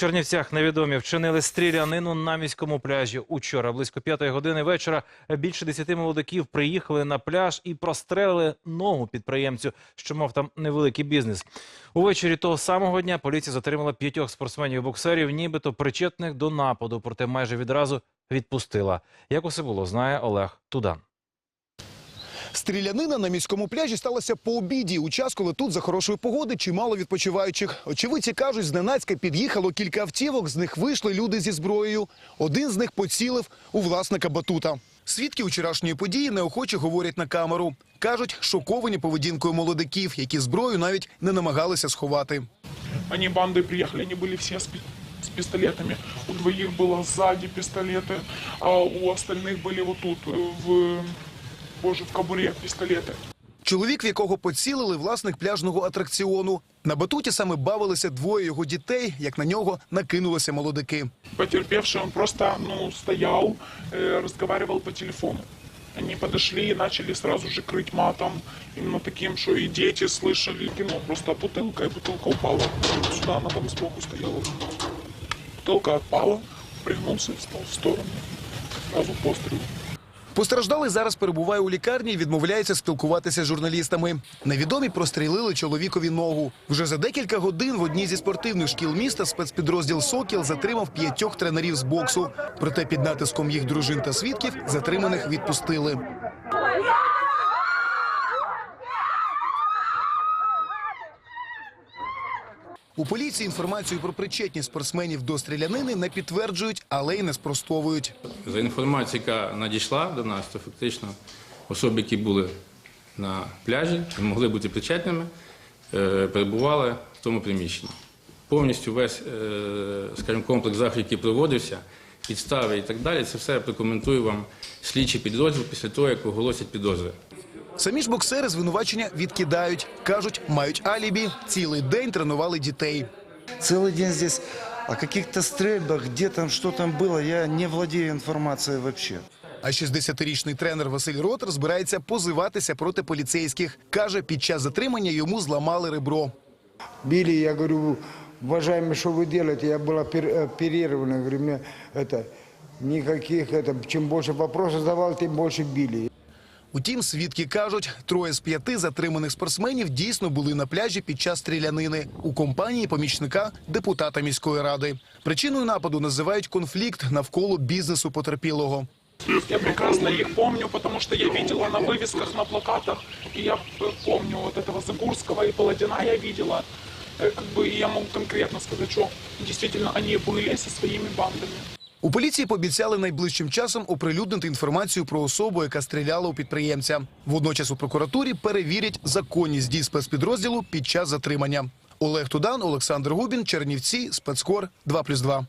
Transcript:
Чернівцях невідомі вчинили стрілянину на міському пляжі. Учора, близько п'ятої години вечора, більше десяти молодиків приїхали на пляж і прострелили ногу підприємцю, що мав там невеликий бізнес. Увечері того самого дня поліція затримала п'ятьох спортсменів-боксерів, нібито причетних до нападу, проте майже відразу відпустила. Як усе було, знає Олег Тудан. Стрілянина на міському пляжі сталася по обіді. У час, коли тут за хорошої погоди чимало відпочиваючих. Очевидці кажуть, зненацька під'їхало кілька автівок, з них вийшли люди зі зброєю. Один з них поцілив у власника батута. Свідки вчорашньої події неохоче говорять на камеру. Кажуть, шоковані поведінкою молодиків, які зброю навіть не намагалися сховати. Они бандой приехали, они были все с, пи- с пистолетами. У двоих было сзади пистолеты, а у остальных были вот тут, э, в, боже, в кобуре пистолеты. Чоловік, в якого поцілили власник пляжного атракціону. На батуті саме бавилися двоє його дітей, як на нього накинулися молодики. Потерпевший, он просто, ну, стоял, э, разговаривал по телефону. Они подошли и начали сразу же крыть матом, именно таким, что и дети слышали, кино, просто бутылка, и бутылка упала. Сюда она там сбоку стояла. Бутылка отпала, пригнулся и встал в сторону. Сразу пострел. Постраждалий зараз перебуває у лікарні і відмовляється спілкуватися з журналістами. Невідомі прострілили чоловікові ногу. Вже за декілька годин в одній зі спортивних шкіл міста спецпідрозділ Сокіл затримав п'ятьох тренерів з боксу. Проте під натиском їх дружин та свідків затриманих відпустили. У поліції інформацію про причетність спортсменів до стрілянини не підтверджують, але й не спростовують. За інформацією, яка надійшла до нас, то фактично особи, які були на пляжі могли бути причетними, е, перебували в тому приміщенні. Повністю весь, е, скажімо, комплекс заходів, який проводився, підстави і так далі, це все прокоментую вам слідчий підрозділ після того, як оголосять підозри. Самі ж боксери звинувачення відкидають. Кажуть, мають алібі, цілий день тренували дітей. Целый день здесь о каких-то стрельбах, где там, что там было, я не владею информацией вообще. А 60-річний тренер Василь Ротер збирається позиватися проти поліцейських. Каже, під час затримання йому зламали ребро. Били, я говорю, уважаемый, что вы делаете? Я был опер- оперирован, я говорю, мне это, никаких, это, чем больше вопросов задавал, тем больше били. Утім, свідки кажуть, троє з п'яти затриманих спортсменів дійсно були на пляжі під час стрілянини у компанії помічника депутата міської ради. Причиною нападу називають конфлікт навколо бізнесу потерпілого. Я прекрасно их помню, потому что я видела на вывесках, на плакатах. И я э, помню вот этого Загурского и Паладина я видела. Э, Как бы и я могу конкретно сказать, что действительно они были со своими бандами. У поліції пообіцяли найближчим часом оприлюднити інформацію про особу, яка стріляла у підприємця. Водночас у прокуратурі перевірять законність дій спецпідрозділу під час затримання. Олег Тудан, Олександр Губін, Чернівці, спецкор 2+,2.